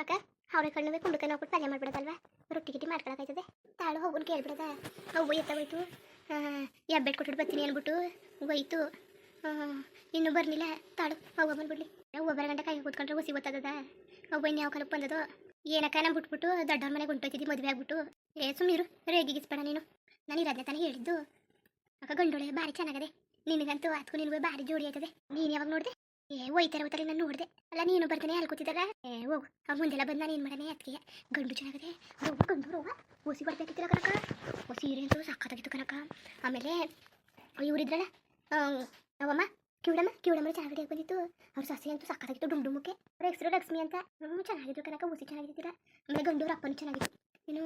ಅಕ್ಕ ಅವ್ರೆ ಕಣ್ಣು ಕೈ ನೋಡ್ಬಿಟ್ಟು ಪಲ್ಯ ಮಾಡ್ಬಿಡೋದಲ್ವಾ? ರೊಟ್ಟಿ ಗಿಟ್ಟಿ ಮಾಡ್ಕೊಳಕಾಯ್ತದೆ. ತಾಳು ಹೋಗುನ್ ಕೇಳ್ಬಿಡದ. ಅವ್ವ ಎತ್ತ ಹೋಯ್ತು ಎಬ್ಬೆಟ್ ಕೊಟ್ಬಿಟ್ಟು ಬರ್ತೀನಿ ಅಂದ್ಬಿಟ್ಟು ಹೋಯ್ತು ಇನ್ನೂ ಬರ್ಲಿಲ್ಲ. ತಾಳು, ಅವ್ವ ಬಂದ್ಬಿಡ್ಲಿ. ಅವ್ವ ಗಂಟೆ ಕೈ ಕೂತ್ಕೊಂಡ್ರೆ ಹುಸಿ ಗೊತ್ತದ ಅವ್ವ ಇನ್ನು ಯಾವ ಕಾಲಕ್ಕೆ ಬಂದದೋ? ಏನಕ್ಕ ನಾನು ಬಿಟ್ಬಿಟ್ಟು ದೊಡ್ಡವ್ರ ಮನೆಗೆ ಹೊಂಟೋಯ್ತಿದ್ದಿ ಮದುವೆ ಆಗ್ಬಿಟ್ಟು. ಏ ಸುಮ್ಮಿರು ರೇಗಿಗಿಸ್ಬೇಡ ನೀನು. ನಾನು ಇರೋದನ್ನ ತಾನೇ ಹೇಳಿದ್ದು. ಅಕ್ಕ ಗಂಡೊಳೆ ಭಾರಿ ಚೆನ್ನಾಗದೆ. ನಿನಗಂತೂ ಅದಕ್ಕೂ ನಿನಗೂ ಭಾರಿ ಜೋಡಿ ಆಯ್ತದೆ. ನೀನು ಯಾವಾಗ ನೋಡಿದೆ? ಏ ಒಯ್ತಾರೆ ಹೋಗ್ತಾರೆ ನಾನು ನೋಡಿದೆ. ಅಲ್ಲ, ನೀನು ಬರ್ತಾನೆ? ಅಲ್ಲಿ ಕೂತಿದ್ದಾಗ ಏ, ಹೋಗು. ಆ ಮುಂದೆಲ್ಲ ಬಂದು ನಾನು ಏನು ಮಾಡನೆ? ಅದಕ್ಕೆ ಗಂಡು ಚೆನ್ನಾಗದೆ. ಹೋಗು ಗಂಡು ಹೋಗ ಹೊಸಿ ಕೊಡ್ಬೇಕಿತ್ತಿಲ್ಲ ಕನಕ. ಸೀರೆ ಅಂತೂ ಸಕ್ಕತ್ತಾಗಿತ್ತು ಕನಕ. ಆಮೇಲೆ ಇವರಿದ್ರಲ್ಲ ಅವಮ್ಮ, ಕಿವಿಡಮ್ಮ ಕಿವಿಡಮ್ಮ ಚೆನ್ನಾಗಿ ಬಂದಿತ್ತು. ಅವ್ರ ಸಸಿ ಅಂತೂ ಸಕ್ಕತ್ತಾಗಿತ್ತು ಡುಮ್ ಡುಮ್ಮಕ್ಕೆ ಅವ್ರ ಹೆಸರು ಲಕ್ಷ್ಮಿ ಅಂತ. ಹ್ಞೂ ಚೆನ್ನಾಗಿದ್ರು ಕನಕ, ಓಸಿ ಚೆನ್ನಾಗಿದ್ದಿಲ್ಲ. ಆಮೇಲೆ ಗಂಡೂರ ಅಪ್ಪನೂ ಚೆನ್ನಾಗಿತ್ತು ಇನ್ನು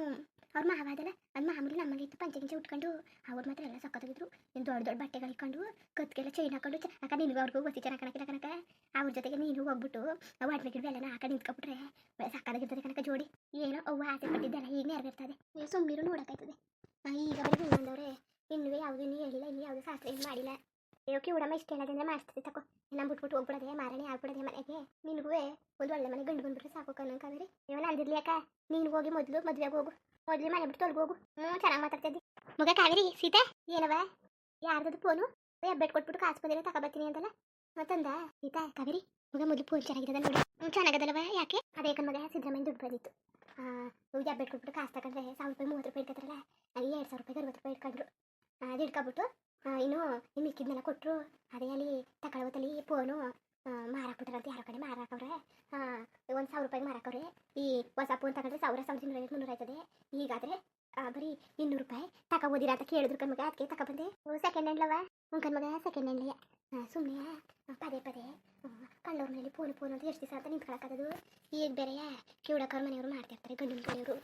ಅವ್ರ ಮಾವಾದಲ್ಲ ಅದು ಮಾಮೂಲಿ ನಮ್ಮಲ್ಲಿ ಇತ್ತು, ಪಂಚಗಿಂಚೆ ಉಟ್ಕೊಂಡು ಅವ್ರ ಮಾತ್ರ ಎಲ್ಲ ಸಕ್ಕತ್ತಾಗಿದ್ರು ಇನ್ನು ದೊಡ್ಡ ದೊಡ್ಡ ಬಟ್ಟೆಗಳು ಇಟ್ಕೊಂಡು ಕತ್ಗೆಲ್ಲ ಚೈನ್ ಹಾಕೊಂಡು ಅಕ್ಕ ನಿನಗೂ ಅವ್ರಿಗೂ ಒಸಿ ಚೆನ್ನಾಗಿ ಕಣಕ್ಕೆ. ಕನಕ ಅವ್ರ ಜೊತೆಗೆ ನೀನು ಹೋಗ್ಬಿಟ್ಟು ನಾವು ಅಡ್ಮಿಟ್ ಎಲ್ಲನ ಆ ಕಡೆ ನಿಂತ್ಕೊಬಿಟ್ರೆ ಸಕ್ಕತ್ತಾಗಿರ್ತದೆ ಕನಕ ಜೋಡಿ. ಏನೋ ಅವ್ವ ಆಸೆ ಪಟ್ಟಿದ್ದಲ್ಲ, ಈಗ ನೆರವೇರ್ತದೆ. ನೀವು ಸುಮ್ಮನೆ ನೋಡೋಕ್ಕಾಯ್ತದೆ. ಈಗ ಬರೀ ಬಂದವ್ರೆ ಇನ್ನೂ ಯಾವುದು ಇನ್ನೂ ಹೇಳಿಲ್ಲ, ಇನ್ನೂ ಯಾವುದು ಶಾಸ್ತ್ರ ಏನು ಮಾಡಿಲ್ಲ. ಯೋಕೆ ಉಡಮ್ಮ ಇಷ್ಟ ಹೇಳೋದಂದ್ರೆ ಮಾಡಿಸ್ತದೆ ತಕೋ. ನಮ್ಮ ಬಿಟ್ಬಿಟ್ಟು ಹೋಗ್ಬಿಡದೆ ಮಾರಣೆ ಆಗ್ಬಿಡದೆ ಮನೆಗೆ. ನಿನಗೂ ಒಂದು ಒಳ್ಳೆ ಮನೆ ಗಂಡು ಬಂದ್ಬಿಟ್ರೆ ಸಾಕು ಕನ್ನಂಕಾದ್ರೆ ಇವನ ಅಂದಿರ್ಲಿ ಅಕ್ಕ. ನೀನು ಹೋಗಿ ಮೊದಲು ಮದುವೆಗೆ ಹೋಗು. ಮೊದಲು ಮನೆ ಬಿಟ್ಟು ತೊಳ್ಗೆ ಹೋಗು. ಹ್ಞೂ ಚೆನ್ನಾಗಿ ಮಾತಾಡ್ತಿದ್ದಿ. ಮಗ ಕಾವೇರಿ, ಸೀತೆ, ಏನವ? ಯಾರ್ದದು ಫೋನು ಹೆಬ್ಬೆಟ್ ಕೊಟ್ಬಿಟ್ಟು ಕಾಸು ಬಂದಿರೋ ತಗೊಬರ್ತೀನಿ ಅಂತಲ್ಲ. ಮತ್ತಂದ ಸೀತಾ, ಕಾವೇರಿ, ಮಗ ಮೊದಲು ಫೋನ್ ಚೆನ್ನಾಗಿದೆ ನೋಡಿ. ಹ್ಞೂ ಚೆನ್ನಾಗದಲ್ಲವ, ಯಾಕೆ? ಅದೇ ಮಗ ಸಿದ್ದರಾಮಯ್ಯ ದುಡ್ಡು ಬಂದಿತ್ತು. ಇವ್ಗೆ ಹೆಬ್ಬೆಟ್ ಕೊಟ್ಬಿಟ್ಟು ಕಾಸು ತಗೊಂಡ್ರೆ ಸಾವಿರ ರೂಪಾಯಿ, ಮೂವತ್ತು ರೂಪಾಯಿ ಇಟ್ಕೊತಾರಲ್ಲ ಅಲ್ಲಿ ಎರಡು ಸಾವಿರ ರೂಪಾಯಿ ಅರವತ್ತು ರೂಪಾಯಿ ಇಟ್ಕೊಂಡ್ರು. ಅದು ಇಟ್ಕೊಬಿಟ್ಟು ಇನ್ನು ಇನ್ನು ಮಿಕ್ಕಿದ್ನೆಲ್ಲ ಕೊಟ್ಟರು ಅದೇ ಅಲ್ಲಿ ತಗೊಳ್ಳೋತಲ್ಲಿ ಫೋನು ಮಾರಾಕ್ಬಿಟ್ಟಾರಂತ ಯಾರೋ ಕಡೆ ಮಾರಾಕವ್ರೆ. ಒಂದು ಸಾವಿರ ರೂಪಾಯಿ ಮಾರಾಕವ್ರೆ. ಈ ಹೊಸ ಫೋನ್ ತಗೊಂಡ್ರೆ ಸಾವಿರ ಸಾವಿರದ ಇನ್ನೂರೈವತ್ತು ಮುನ್ನೂರ ಆಯ್ತದೆ. ಈಗಾದರೆ ಬರೀ ಇನ್ನೂರು ರೂಪಾಯಿ ತಗೊಬೋದಿರಾ ಅಂತ ಕೇಳಿದ್ರು ಕಣ್ಮಗ ಅದಕ್ಕೆ ತಗೊಬಂದೆ ಸೆಕೆಂಡ್ ಹ್ಯಾಂಡ್ಲವ ಹ್ಞೂ ಕಣ್ಮಗ ಸೆಕೆಂಡ್ ಹ್ಯಾಂಡ್ಲಿಯ ಸುಮ್ಮನೆ ಪದೇ ಪದೇ ಕಳ್ಳವ್ರ ಮನೇಲಿ ಫೋನ್ ಫೋನ್ ಅಂತ ಎಷ್ಟು ದಿವಸ ಅಂತ ನಿಂತ್ಕೊಳಕ್ಕದು ಈಗ ಬೇರೆ ಕಿವಡಕ್ಕವ್ರ ಮನೆಯವರು ಮಾಡ್ತಿರ್ತಾರೆ, ಗಂಡಿನ ಮನೆಯವರು.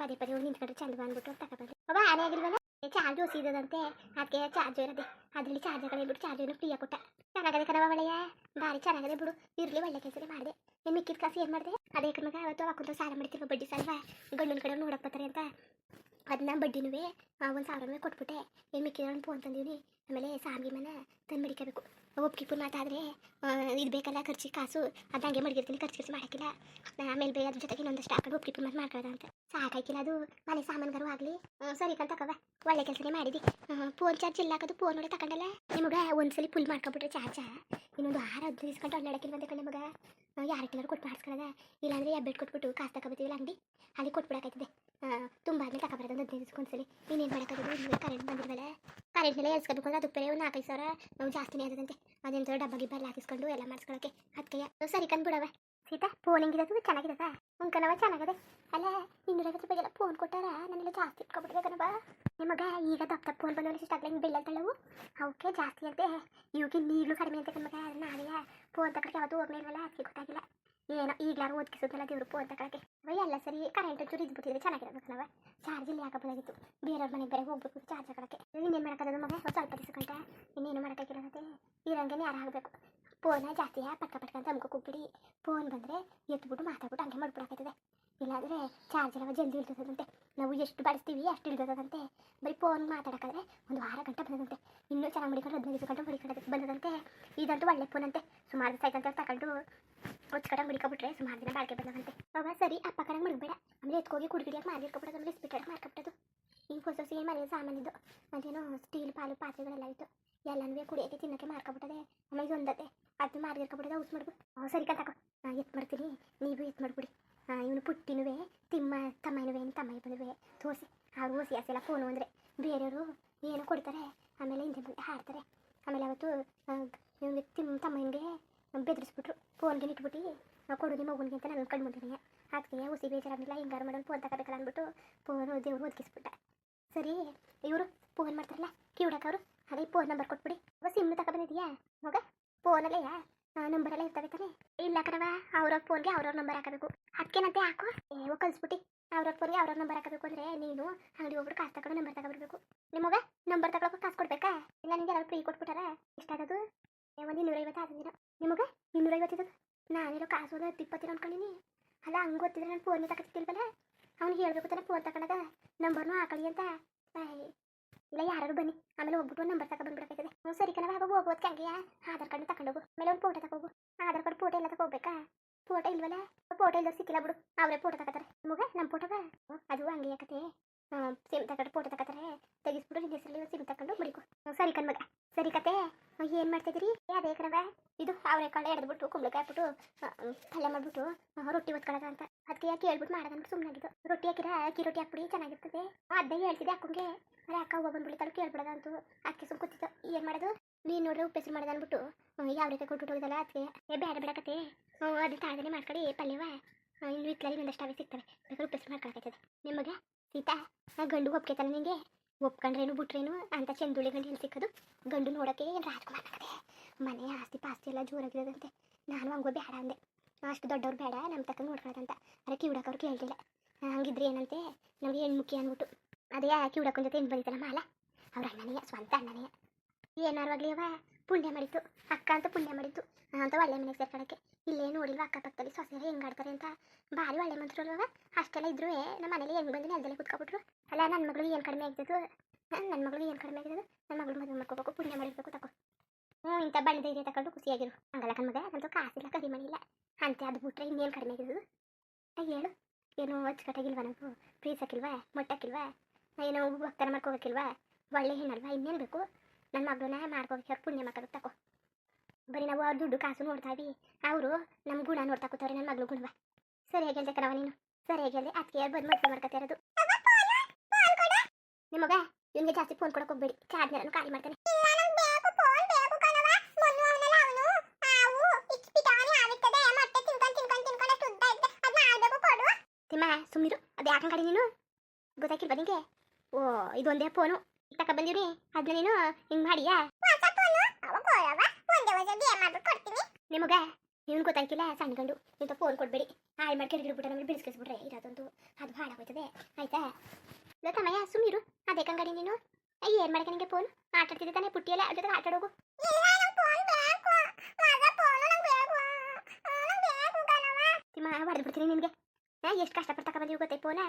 ಪದೇ ಪದೇ ಹೋಗಿ ನಿಂತ್ಕೊಂಡ್ರೆ ಚಂದ ಬಂದ್ಬಿಟ್ಟು ತಗೊಬಂದೆ ಅವ ಆನೆ ಆಗಿಲ್ವಲ್ಲ? ಚಾರ್ಜ್ ಹೊಸಿದಂತೆ ಅದಕ್ಕೆ ಚಾರ್ಜ್ ಇರೋದೆ, ಅದರಲ್ಲಿ ಚಾರ್ಜ್ ಹೇಳ್ಬಿಟ್ಟು ಚಾರ್ಜನ್ನು ಫ್ರೀಯಾಗಿ ಕೊಟ್ಟ. ಚೆನ್ನಾಗದೆ ಕಣವ ಒಳ್ಳೆಯ ಭಾರಿ ಚೆನ್ನಾಗದೆ ಬಿಡು, ಇರಲಿ ಒಳ್ಳೆ ಕೆಲಸನೇ ಮಾಡಿದೆ. ನಿಮ್ಮ ಮಿಕ್ಕಿದ ಕಾಸು ಏನು ಮಾಡಿದೆ? ಅದೇ ಕಣಗ ಅವತ್ತು ಹಾಕೊಂಡು ಸಾಲ ಮಾಡ್ತಿರೋ ಬಡ್ಡಿ ಸಾಲವ, ಗಂಡನ ಕಡೆ ನೋಡಕ್ಕೆ ಅಂತ. ಅದನ್ನ ಬಡ್ಡಿನೂ ಒಂದು ಸಾವಿರ ಕೊಟ್ಬಿಟ್ಟೆ. ಏನು ಮಿಕ್ಕಿದ ಫೋನ್ ತಂದೀನಿ ಆಮೇಲೆ ಸಾಂಗಿ ಮನೆ ತಂದು ಮಡಿಕೋಬೇಕು ಒಪ್ಪಿಗೆ ಮಾತಾದರೆ ಇದು ಬೇಕಲ್ಲ, ಖರ್ಚು, ಕಾಸು ಅದು ಹಂಗೆ ಮಡಗಿರ್ತೀನಿ, ಖರ್ಚು ಖರ್ಚು ಮಾಡೋಕ್ಕಿಲ್ಲ. ಆಮೇಲೆ ಬೇರೆ ಅದ್ರ ಜೊತೆಗೆ ಇನ್ನೊಂದಷ್ಟು ಹಾಕೊಂಡು ಒಪ್ಪಿಗೆ ಮಾತು ಮಾಡ್ಕೊಳ್ಳೋದ ಅಂತ. ಸಾಕಾಯ್ಕಿಲ್ಲ ಅದು. ಮನೆ ಸಾಮಾನುಗಾರು ಆಗಲಿ. ಸರಿ ಕಂತಕವ ಒಳ್ಳೆ ಕೆಲಸನೇ ಮಾಡಿದಿ. ಫೋನ್ ಚಾರ್ಜ್ ಇಲ್ಲ ಹಾಕೋದು ಫೋನ್ ನೋಡಿ ತಗೊಂಡಲ್ಲ ನಿಮಗೆ ಒಂದ್ಸಲಿ ಫುಲ್ ಮಾಡ್ಕೊಬಿಟ್ರೆ ಚಾರ್ಜ? ಇನ್ನೊಂದು ಆರು, ಹದಿನೈದು ಇಸ್ಕೊಂಡು ಅಡ್ಡಾಡಕ್ಕಿಲ್ವಂತೆ ಕಣೆ ಮಗ. ಯಾರಕ್ಕೆಲ್ಲರೂ ಕೊಟ್ಟು ಮಾಡಿಸ್ಕೊಳ್ಳೋದ? ಇಲ್ಲಾಂದ್ರೆ ಎಬ್ಬೆಟ್ ಕೊಟ್ಬಿಟ್ಟು ಕಾಸು ತಗೋಬತ್ತೀವಲ್ಲ ಅಂಗಡಿ? ಅಲ್ಲಿ ಕೊಟ್ಬಿಡಕಾಯ್ತದೆ ತುಂಬ ಆದ್ಮೇಲೆ ತಗೊಬರೋದು ಒಂದು ಹದಿನೈದು ಇಸ್ಕೊಂಡ್ಸಲಿ ಇನ್ನೇನು ಮಾಡೋಕ್ಕಾಗೋದು ಕರೆಂಟ್ ಬಂದಿಲ್ವಲ್ಲ ಕರೆಂಟ್ ಮೇಲೆ ಎಲ್ಸ್ಕೋಬೇಕು ಅಂದ್ರೆ ಅದಕ್ಕೆ ಬೇರೆ ಒಂದು ನಾಲ್ಕೈದು ಸಾವಿರ. ಜಾಸ್ತಿನೇ ಆದಂತೆ ದೊಡ್ಡ ಡಬ್ಬ ಗಿಬ್ಬ ಎಲ್ಲ ಹಾಕಿಸ್ಕೊಂಡು ಎಲ್ಲ ಮಾಡಿಸ್ಕೊಳಕ್ಕೆ. ಅದಕ್ಕೆ ಸರಿ ಕಂದ್ಬಿಡವ ಸೀತಾ ಫೋನ್ ಹೆಂಗಿರೋದು ಉನ್ ಉಂಕನವ ಚೆನ್ನಾಗದೆ. ಅಲ್ಲ ಇನ್ನೂರೈವತ್ತು ರೂಪಾಯಿಗೆಲ್ಲ ಫೋನ್ ಕೊಟ್ಟಾರ? ನಾನೆಲ್ಲ ಜಾಸ್ತಿ ಇಟ್ಕೊಬಿಟ್ಟಿದೆ ಕಣವ ನಿಮಗ ಈಗ ದಪ್ಪ ಫೋನ್ ಫೋನ್ ಬಂದವಲ್ಲ ಇಷ್ಟಾಗಲೇ ಹಿಂಗೆ ಬೆಳ್ಳತ್ತಳವು ಅವಕ್ಕೆ ಜಾಸ್ತಿ ಅಂತೆ. ಇವಾಗ ನೀಗ್ಲೂ ಕಡಿಮೆ ಅಂತೆ ಕಣ್ಮಗ ಅದೇ ಫೋನ್ ತಗೊಳಕ್ಕೆ ಯಾವತ್ತೂ ಹೋಗ್ಲೇ ಇಲ್ವಲ್ಲ ಅದಕ್ಕೆ ಗೊತ್ತಾಗಿಲ್ಲ. ಏನೋ ಈಗಲಾರು ಒದಗಿಸೋದಲ್ಲ ದೇವ್ರು ಫೋನ್ ತಗೊಳಕ್ಕೆ ಬೈ ಎಲ್ಲ ಸರಿ ಕರೆಂಟ್ ಚೂರು ಇದ್ಬಿಟ್ಟಿದ್ರೆ ಚೆನ್ನಾಗಿರ್ಬೇಕಲ್ಲವ ಚಾರ್ಜ್ ಇಲ್ಲಿ ಹಾಕಬೋದಾಗಿತ್ತು ಬೇರೆಯವ್ರ ಮನೆಗೆ ಬೇರೆ ಹೋಗ್ಬೇಕು ಚಾರ್ಜ್ ಹಾಕೊಳಕ್ಕೆ. ಇನ್ನೇನು ಮಾಡೋಕ್ಕಾಗದು ಮಗ ಸ್ವಲ್ಪ ದಿವಸ ಗಂಟ ಇನ್ನೇನು ಮಾಡೋಕ್ಕಾಗಿರೋದೇ ಇರಂಗೆ ಯಾರು ಆಗಬೇಕು ಫೋನ ಜಾಸ್ತಿ ಪಟ್ಕ ಪಟ್ಕ ಅಂತ ಅಮ್ಕೋ ಕೂಗ್ಬಿಡಿ. ಫೋನ್ ಬಂದರೆ ಎತ್ಬಿಟ್ಟು ಮಾತಾಡ್ಬಿಟ್ಟು ಹಂಗೆ ಮಾಡ್ಬಿಡಾಕೈತದೆ ಇಲ್ಲಾಂದರೆ ಚಾರ್ಜ್ ಎಲ್ಲ ಜಲ್ದಿ ಇರ್ತದಂತೆ ನಾವು ಎಷ್ಟು ಬಳಸ್ತೀವಿ ಅಷ್ಟು ಇರ್ತದಂತೆ ಬರೀ ಫೋನ್ ಮಾತಾಡೋಕ್ಕಾದ್ರೆ ಒಂದು ವಾರ ಗಂಟೆ ಬಂದದಂತೆ. ಇನ್ನೂ ಚೆನ್ನಾಗಿ ಮಡಿಕೊಂಡು ಹದಿನೈದು ಗಂಟೆ ಬಂದದಂತೆ. ಇದಂತೂ ಒಳ್ಳೆ ಫೋನ್ ಅಂತೆ. ಸುಮಾರು ದಿವಸ ಆಯ್ತಂತೆ ತಗೊಂಡು ಹೊಚ್ಕಡೆ ಮಡಿಕೊಬಿಟ್ರೆ ಸುಮಾರು ದಿನ ಬಾಳಿಕೆ ಬಂದವಂತೆ ಅವ ಸರಿ, ಅಪ್ಪ ಕಡಂಗ್ ಮಡಗಬೇಡ. ಆಮೇಲೆ ಎತ್ಕೋಗಿ ಕುಡ್ಗಿಡಿಯಾಗಿ ಮಾರಿರ್ಕೊಬಿಡೋದು ಆಮೇಲೆ ಸ್ಪೀಕರ್ ಮಾರ್ಕೊಬಿಟ್ಟದು ಈ ಹೊಸ ಹೊಸ ಏನು ಮನೆಯ ಸಾಮಾನಿದ್ದು ಮತ್ತೇನು ಸ್ಟೀಲ್ ಪಾಲು ಪಾತ್ರೆಗಳೆಲ್ಲ ಇತ್ತು. ಎಲ್ಲನೂ ಕುಡಿಯೋಕೆ ತಿನ್ನೋಕೆ ಮಾರ್ಕೊಬಿಟ್ಟದೆ ಆಮೇಲೆ ಒಂದತ್ತೆ. ಅದು ಮಾರ್ಗಿರ್ಕೊಬಿಡೋದು ಔಸ್ ಮಾಡ್ಬಿಡು. ಹ್ಞೂ ಸರಿ ಕತ್ತಾಕೋ ಎತ್ ಮಾಡ್ತೀನಿ. ನೀವು ಎತ್ ಮಾಡ್ಬಿಡಿ. ಇವನು ಪುಟ್ಟಿನುವೆ, ತಿಮ್ಮ ತಮ್ಮನುವೆ ತಮ್ಮ ಇಬ್ಬನುವೆ ತೋರಿಸಿ ಅವ್ರು ಓಸಿ ಆಸೆಲ್ಲ ಫೋನು ಅಂದರೆ ಬೇರೆಯವರು ಏನೋ ಕೊಡ್ತಾರೆ. ಆಮೇಲೆ ಹಿಂದೆ ಮುಂದೆ ಹಾಡ್ತಾರೆ. ಆಮೇಲೆ ಅವತ್ತು ಇವನು ತಿಮ್ಮ ತಮ್ಮನಿಗೆ ಬೆದರಿಸ್ಬಿಟ್ರು ಫೋನ್ಗೆ ಇಟ್ಬಿಟ್ಟು ನಾವು ಕೊಡು ನಿಮ್ಮ ಮಗನಿಗೆ ಅಂತ ನಾನು ಕಣ್ಣು ಮುಂದೆ ಹಾಕ್ತೀನಿ ಹುಸಿ ಬೇಜಾರಾಗಿಲ್ಲ ಹಿಂಗಾರು ಮಾಡೋದು ಫೋನ್ ತಗೋಬೇಕಲ್ಲ ಅಂದ್ಬಿಟ್ಟು ಫೋನು ದೇವ್ರು ಒದಗಿಸ್ಬಿಟ್ಟ. ಸರಿ, ಇವರು ಫೋನ್ ಮಾಡ್ತಾರಲ್ಲ ಅವರು? ಅದೇ ಫೋನ್ ನಂಬರ್ ಕೊಟ್ಬಿಡಿ. ಸಿಮ್ ತಗೊಬಂದಿದ್ಯಾ ಮಗ ಫೋನಲ್ಲೇ ನಂಬರ್ ಎಲ್ಲ ಇರ್ತವೆ ತಾನೆ. ಇಲ್ಲ ಕಣವ ಅವ್ರವ್ರ ಫೋನ್ಗೆ ಅವ್ರವ್ರ ನಂಬರ್ ಹಾಕಬೇಕು. ಅದಕ್ಕೇನಂತೆ ಹಾಕು? ಏವೋ ಕಲಿಸ್ಬಿಟ್ಟು. ಅವ್ರವ್ರ ಫೋನ್ಗೆ ಅವ್ರವ್ರ ನಂಬರ್ ಹಾಕಬೇಕು ಅಂದರೆ ನೀನು ಅಂಗಡಿ ಹೋಗ್ಬಿಟ್ಟು ಕಾಸು ತಗೊಂಡು ನಂಬರ್ ತಗೊಬರ್ಬೇಕು ನಿಮಗ ನಂಬರ್ ತಗೊಳಕ್ಕೆ ಕಾಸು ಕೊಡ್ಬೇಕಾ? ಇಲ್ಲ ನಿಂಗೆ ಯಾರು ಫ್ರೀ ಕೊಟ್ಬಿಟ್ಟಾರ? ಎಷ್ಟಾಗದು ಒಂದು ಇನ್ನೂರೈವತ್ತು ಆದ ದಿನ. ನಿಮಗೆ ಇನ್ನೂರ ಇದ್ದದು ನಾನಿರೋ ಕಾಸು ಒಂದು ಹತ್ತು ಇಪ್ಪತ್ತಿನ ಅನ್ಕೊಂಡಿನಿ. ಅಲ್ಲ, ಹಂಗೆ ಗೊತ್ತಿದ್ರೆ ನಾನು ಫೋನ್ ತಗೊತಿಲ್ವಲ್ಲ ಅವ್ನು ಹೇಳ್ಬೇಕು ತಾನೆ ಫೋನ್ ತಗೊಂಡಾಗ ನಂಬರ್ನೂ ಹಾಕಳಿ ಅಂತ. ಇಲ್ಲ ಯಾರು ಬನ್ನಿ. ಆಮೇಲೆ ಹೋಗ್ಬಿಟ್ಟು ನಂಬರ್ ತಗೊಂಡು ಬಂದ್ಬಿಡಕೈತದೆ. ಹ್ಞೂ, ಸರಿ ಕಣವ ಹಾಗೆ ಹೋಗೋದಕ್ಕೆ ಹಂಗೆ. ಆಧಾರ್ ಕಾರ್ಡ್ ತಗೊಂಡೋಗು ಆಮೇಲೆ ಒಂದು ಫೋಟೋ ತಗೋಗು ಆಧಾರ್ ಕಾರ್ಡ್ ಫೋಟೋ ಎಲ್ಲ ತಗೋಬೇಕಾ ಫೋಟೋ ಇಲ್ವಲ್ಲ ಫೋಟೋ ಇಲ್ಲ ಸಿಕ್ಕಿಲ್ಲ ಬಿಡು. ಅವರೇ ಫೋಟೋ ತಗೋತಾರೆ ಮಗ ನಮ್ಮ ಫೋಟೋಗ ಅದು ಹಂಗೆ ಯಾಕತೆ ಸಿಮ್ ತಗೊಂಡು ಫೋಟೋ ತಗೋತಾರೆ ತೆಗಿಸ್ಬಿಟ್ಟು ನಿನ್ನ ಹೆಸರಲ್ಲಿ ಸಿಮ್ ತಗೊಂಡು ಮಡಿಕೊ ಸರಿ ಕಣ್ಮಗ ಸರಿ ಕತೆ. ಏನು ಕಣವ ಇದು ಕಳೆ ಕಾಳು ಎಡ್ದ್ಬಿಟ್ಟು ಕುಂಬಳಕಾಯಿ ಹಾಕ್ಬಿಟ್ಟು ಪಲ್ಯ ಮಾಡ್ಬಿಟ್ಟು ರೊಟ್ಟಿ ಒತ್ಕೊಳ್ಳೋದ ಅಂತ. ಅದಕ್ಕೆ ಯಾಕೆ ಹೇಳ್ಬಿಟ್ಟು ಮಾಡೋದಂತ ಸುಮ್ಮನಾಗಿದ್ದು ರೊಟ್ಟಿ ಹಾಕಿರ ಅಕ್ಕಿ ರೊಟ್ಟಿ ಹಾಕ್ಬಿಡಿ ಚೆನ್ನಾಗಿರ್ತದೆ. ಅದೇ ಹೇಳ್ತಿದ್ದೆ ಅಕ್ಕಂಗೆ. ಅರೆ ಅಕ್ಕ ಹೋಗಿ ಬಂದ್ಬಿಡ್ತಾಳೆ ಕೇಳ್ಬಿಡೋದ ಅಂತೂ. ಅಕ್ಕಿ ಸುಮ್ಮ ಕೂತಿತ್ತು ಏನು ಮಾಡೋದು? ನೀನು ನೋಡ್ರೆ ಉಪ್ಪೆಸರು ಮಾಡೋದು ಅಂದ್ಬಿಟ್ಟು ಯಾವ ರೀತಿ ಕೊಟ್ಟು ಹೋಗಿದಲ್ಲ ಅದಕ್ಕೆ ಏ, ಬೇಡ ಬೇಡ ಕತೆ ಅದು ತಾಳ್ದನೆ ಮಾಡ್ಕೊಳ್ಳಿ ಪಲ್ಯವ. ಇಲ್ಲಿ ಇನ್ನು ಒಂದಷ್ಟು ಅವೇ ಸಿಗ್ತವೆ. ಬೇಕಾದ್ರೆ ಉಪ್ಪು ಹೆಸರು ಮಾಡ್ಕೊಳಕೈತದೆ ನಿಮಗೆ ಸೀತಾ ಗಂಡು ಒಪ್ಕೈತಲ್ಲ ನಿಂಗೆ? ಒಪ್ಕೊಂಡ್ರೇನು, ಬಿಟ್ರೇನು, ಅಂತ ಚಂದುಳಿ ಗಂಡು ಎಲ್ಲಿ ಸಿಕ್ಕೋದು? ಗಂಡು ನೋಡೋಕೆ ರಾಜ್ಕುಮಾರ್ ಕತೆ ಮನೆ ಆಸ್ತಿ ಪಾಸ್ತಿ ಎಲ್ಲ ಜೋರಾಗಿರೋದಂತೆ ನಾನು ಹಂಗೋ ಬೇಡ ಅಂದೆ. ಅಷ್ಟು ದೊಡ್ಡವ್ರು ಬೇಡ ನಮ್ಮ ತಕ್ಕ ನೋಡ್ಕೊಳ್ಳೋದಂತ ಅರೆ ಕಿವಿಡಕ್ಕವ್ರು ಕೇಳಿಲ್ಲ ಹಂಗಿದ್ರೆ ಏನಂತೆ? ನಮಗೆ ಹೆಣ್ಮುಖಿ ಅಂದ್ಬಿಟ್ಟು ಅದೇ ಕಿವಿಡಕ್ಕನ ಜೊತೆ ಏನು ಬಂದಿತ್ತಲ್ಲ ಮಾಲ? ಅವ್ರ ಅಣ್ಣನೆಯ, ಸ್ವಂತ ಅಣ್ಣನೆಯ. ಏನಾರು ಅವ ಪುಣ್ಯ ಮಾಡಿತ್ತು. ಅಕ್ಕ ಅಂತ ಪುಣ್ಯ ಮಾಡಿತ್ತು. ಅಂತ ಒಳ್ಳೆ ಮನೆಗೆ ಸೇರ್ಕೊಳಕ್ಕೆ. ಇಲ್ಲೇ ನೋಡಿಲ್ವ ಅಕ್ಕಪಕ್ಕದಲ್ಲಿ ಸೊಸೆಯರು ಹೆಂಗೆ ಆಡ್ತಾರೆ ಅಂತ. ಭಾರಿ ಒಳ್ಳೆ ಮಂತ್ರ ಅಷ್ಟೆಲ್ಲ ಇದ್ರು ನಮ್ಮ ಮನೇಲಿ ಹೆಂಗೆ ಬಂದು ನೆಲದಲ್ಲೇ ಕುತ್ಕೊಬಿಟ್ರು. ಅಲ್ಲ ನನ್ನ ಮಗಳು ಏನು ಕಡಿಮೆ ಆಗ್ತಿತ್ತು ನನ್ನ ಮಗಳು ಏನು ಕಡಿಮೆ ಆಗ್ತದೆ? ನನ್ನ ಮಗಳು ಮದುವೆ ಮಾಡ್ಕೋಬೇಕು, ಪುಣ್ಯ ಮಾಡಿರ್ಬೇಕು ತಗೋ ಹ್ಞೂ ಇಂಥ ಬಣ್ಣ ಧೈರ್ಯ ತಗೊಂಡು ಖುಷಿಯಾಗಿರು. ಹಂಗಲ್ಲ ಕಣ್ಮಗ ಅಂತೂ ಕಾಸಿಲ್ಲ, ಕರಿ ಇಲ್ಲ ಅಂತೆ ಅದು ಬಿಟ್ರೆ ಇನ್ನೇನು ಕಡಿಮೆ ಆಗಿರೋದು? ಹೇಳು. ಏನು ಅಚ್ಚುಕಟ್ಟಾಗಿಲ್ವಾ ನಾವು? ಹಾಕಿಲ್ವಾ ಮೊಟ್ಟಾಕಿಲ್ವಾ? ಏನೋ ಭಕ್ತರ ಮಾಡ್ಕೋಬೇಕಿಲ್ವಾ ಒಳ್ಳೆ ಹೆಣ್ಣಲ್ವಾ? ಇನ್ನೇನು ಬೇಕು? ನನ್ನ ಮಗಳನ್ನ ಮಾಡ್ಕೋಬೇಕು ಅವ್ರು ಪುಣ್ಯ ಮಕ್ಕಳು ತಕೋ. ಬರೀ ನಾವು ಅವ್ರ ದುಡ್ಡು ಕಾಸು ನೋಡ್ತಾ ಇದ್ವಿ ಅವರು ನಮ್ಮ ಗುಣ ನೋಡ್ತಾ ಕೂತವ್ರೆ ನನ್ನ ಮಗಳು ಗುಣವ. ಸರಿಯಾಗಿ ಹೇಳ್ದೆ ಕಣವ ನೀನು. ಸರಿಯಾಗಿ ಹೇಳ್ದೆ ಅದಕ್ಕೆ ಬಂದು ಮದುವೆ ಮಾಡ್ಕೊತಾ ಇರೋದು? ನಿಮಗ ಇವನಿಗೆ ಜಾಸ್ತಿ ಫೋನ್ ಕೊಡಕ್ಕೆ ಹೋಗ್ಬೇಡಿ. ಚಾರ್ಜ್ ನಾನು ಖಾಲಿ ಮಾಡ್ತಾನೆ. ಸುಮ್ಮನಿರು ಅದು ಯಾಕೆ ಕಡೆ ನೀನು? ಗೊತ್ತಾಗಿಲ್ವಾ ನಿಂಗೆ? ಓ, ಇದೊಂದೇ ಫೋನು. ತಕ ಬಂದಿವ್ರಿ ಅದನ್ನ ನೀನು ಹಿಂಗ್ ಮಾಡಿಯಾ? ನಿಮಗ? ಇವನು ಗೊತ್ತಾಯ್ತಿಲ್ಲ ಸಣ್ಣ ಗಂಡು. ಇಂಥ ಫೋನ್ ಕೊಡ್ಬೇಡಿ. ಹಾಳು ಮಾಡಿ ಬಿಟ್ಟ ನಮಗೆ ಬಿಡಿಸ್ಕಿಸ್ಬಿಟ್ರೆ ಇರೋದೊಂದು. ಅದು ಹಾಳಾಗೋಯ್ತದೆ. ಆಯ್ತಾ? ಇಲ್ಲ ಸುಮ್ಮಿರು ಅದೇ ಕಂಗಡಿ ನೀನು? ಏನು ಮಾಡಕ್ಕೆ ನಿಂಗೆ ಫೋನ್? ಆಟಾಡ್ತಿದ್ದೆ ತಾನೇ ಪುಟ್ಟಿಯಲ್ಲ ಅದ್ರ ಜೊತೆ ಆಟ ಆಡೋಗು ತಿಮ್ಮ ಹೊಡೆದು ಬಿಡ್ತೀನಿ ನಿನಗೆ. ಎಷ್ಟು ಕಷ್ಟಪಡ್ತಕ್ಕ ತಕ ಗೊತ್ತೈ ಫೋನ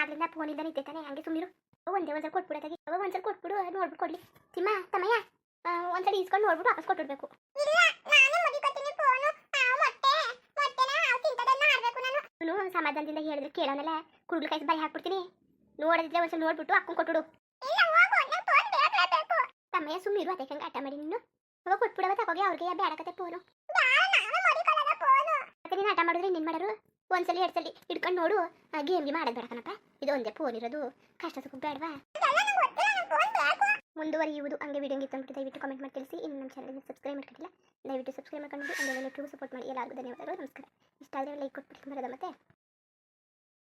ಆಗ್ಲಿಂದ ಫೋನ್ ಇದ್ದಾನೆ ಇದ್ದೆ ತಾನೆ ಹಂಗೆ ಸುಮ್ಮನಿರು ಒಂದೇ ಒಂದ್ಸಲ ಕೊಟ್ಬಿಡತ್ತಾಗಿ ಅವಾಗ ಒಂದ್ಸಲ ಕೊಟ್ಬಿಡು ನೋಡ್ಬಿಟ್ಟು ಕೊಡ್ಲಿ. ತಿಮ್ಮ ತಮ್ಮಯ್ಯ ಒಂದ್ಸಲ ಇಸ್ಕೊಂಡು ನೋಡ್ಬಿಟ್ಟು ವಾಪಸ್ ಕೊಟ್ಬಿಡ್ಬೇಕು. ಅವನು ಸಮಾಧಾನದಿಂದ ಹೇಳಿದ್ರೆ ಕೇಳೋನಲ್ಲ. ಕುಡ್ಲು ಕಾಯಿಸಿ ಬಾಯಿ ಹಾಕ್ಬಿಡ್ತೀನಿ. ನೋಡದಿದ್ರೆ ಒಂದ್ಸಲ ನೋಡ್ಬಿಟ್ಟು ಅಕ್ಕಂಗೆ ಕೊಟ್ಬಿಡು. ತಮ್ಮಯ್ಯ ಸುಮ್ಮಿರು ಅದಕ್ಕೆ ಹಂಗೆ ಆಟ ಮಾಡಿ ನೀನು ಅವಾಗ ಕೊಟ್ಬಿಡವ ತಗೋಗಿ ಅವ್ರಿಗೆ ಬೇಡಕತ್ತೆ ಫೋನು ಮತ್ತೆ ನೀನು ಆಟ ಮಾಡಿದ್ರೆ ಇನ್ನೇನು ಮಾಡೋರು ಒಂದ್ಸಲಿ, ಎರಡು ಸಲ ಹಿಡ್ಕೊಂಡು ನೋಡು. ಗೇಮ್ ಮಾಡೋದು ಬೇಡ ಕಣಪ್ಪ ಇದು ಒಂದೇ ಫೋನ್ ಇರೋದು. ಕಷ್ಟ ಸುಖ ಬೇಡವಾ? ಮುಂದುವರಿಯುವುದು ಹಂಗೆ ವಿಡಿಯೋ ಇತ್ತು ದಯವಿಟ್ಟು ಕಮೆಂಟ್ ಮಾಡಿ ತಿಳಿಸಿ. ಇನ್ನು ನಮ್ಮ ಚಾನಲ್ಗೆ ಸಬ್ಸ್ಕ್ರೈಬ್ ಮಾಡ್ಕೊಂಡಿಲ್ಲ ದಯವಿಟ್ಟು ಸಬ್ಸ್ಕ್ರೈಬ್ ಮಾಡ್ಕೊಂಡು ಎಲ್ಲರಿಗೂ ಸಪೋರ್ಟ್ ಮಾಡಿ. ಎಲ್ಲರಿಗೂ ಧನ್ಯವಾದಗಳು. ನಮಸ್ಕಾರ. ಇಷ್ಟ ಆದರೆ ಲೈಕ್ ಕೊಟ್ಬಿಟ್ಟು ಬರೋದ ಮತ್ತೆ.